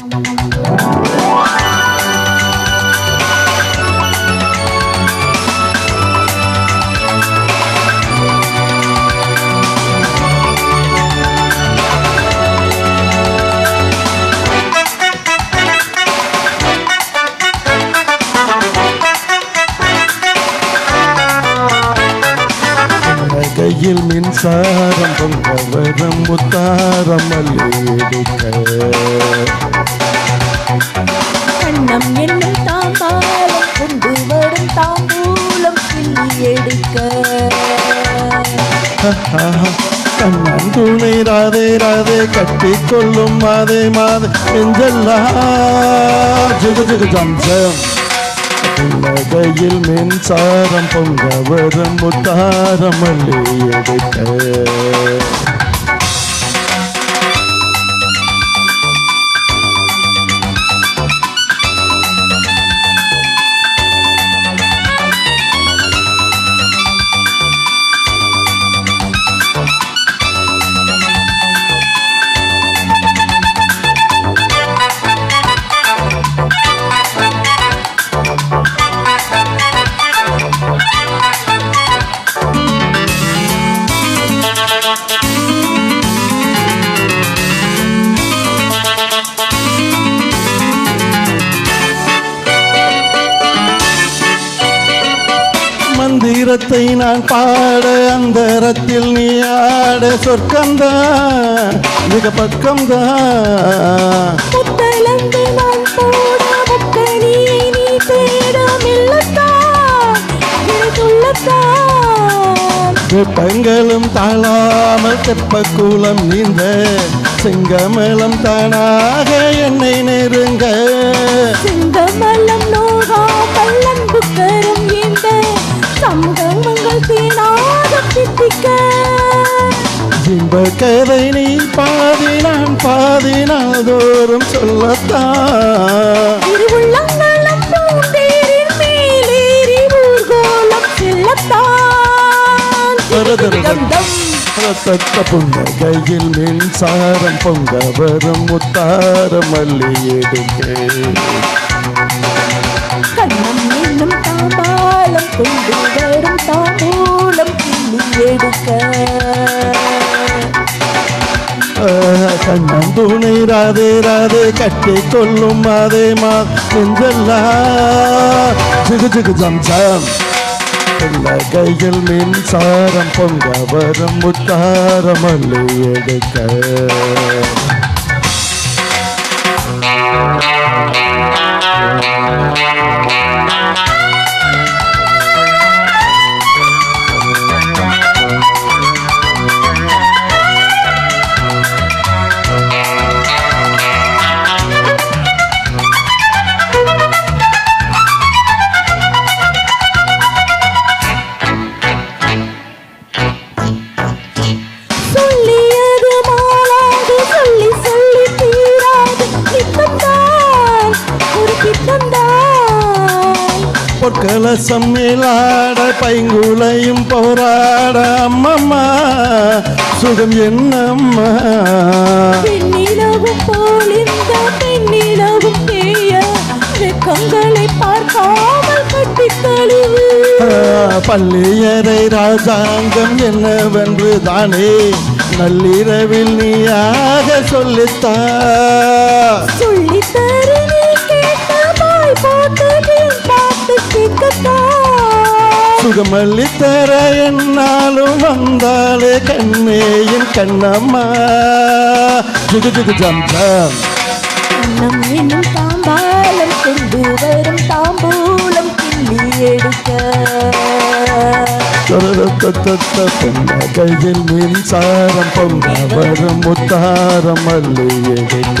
Música கையில் மின்சாரம் பொங்க வரும் முத்தாரம் எடுக்க கண்ணம் என்னும் தாம்பாலம் கொண்டு வரும் தாம்பூலம் கிள்ளி எடுக்க கண்ணன் துணை ராதே ராதே கட்டி கொள்ளும் மாதே மாதே நெஞ்சல்லா ஜுகு ஜுகு ஜம்சம் கையில் மின்சாரம் பொங்க வரும் முத்தாரம் அள்ளி எடுக்க கீதத்தை நான் பாட அந்த ரத்தில் நீ ஆட சொர்க்கம்தான் மிக பக்கம்தான். வெப்பங்களும் தாழாமல் தெப்பக்கூலம் நீந்த செங்கமலம் தானாக என்னை நெருங்க இன்ப கதை நீ பாதி நான் பாதி நாள்தோறும் சொல்லத்தான். ரத்தத்த புங்க கையில் மின்சாரம் பொங்க வரும் முத்தாரம் மல்லி எடுக்க கண்ணம் என்னும் தாம்பாலம் கொண்டு கண்ணம் துணை ராதே ராதே கட்டி கொள்ளும் மாதே மா நெஞ்சல்லா ஜிகு ஜிகு ஜம் ஜம். எல்லா கையில் மின்சாரம் பொங்க வரும் முத்தாரம் மல்லி எடுக்க. பொற்கலசம் மேலாட பைங்குலையும் போராட அம்மம்மா சுகம் என்னம்மா? பெண்ணிலவும் போல் இந்த பெண்ணிலவும் தேய வெக்கங்களை பார்க்காமல் கட்டி தழுவு. பள்ளியறை ராஜாங்கம் என்னவென்று தானே நள்ளிரவில் நீயாக சொல்லித்தா. கேட்கத்தான் சுகமல்லி தர என்னாலும் வந்தாலே கண்ணேயின் கண்ணம்மா. ஜுகு ஜுகு ஜம் ஜம். நம் என்னும் தாம்பாலம் கொண்டு வரும் தாம்பூலம் கிள்ளி எடுக்க. கையில் மின்சாரம் பொங்க வரும் முத்தாரம் மல்லி எடுக்க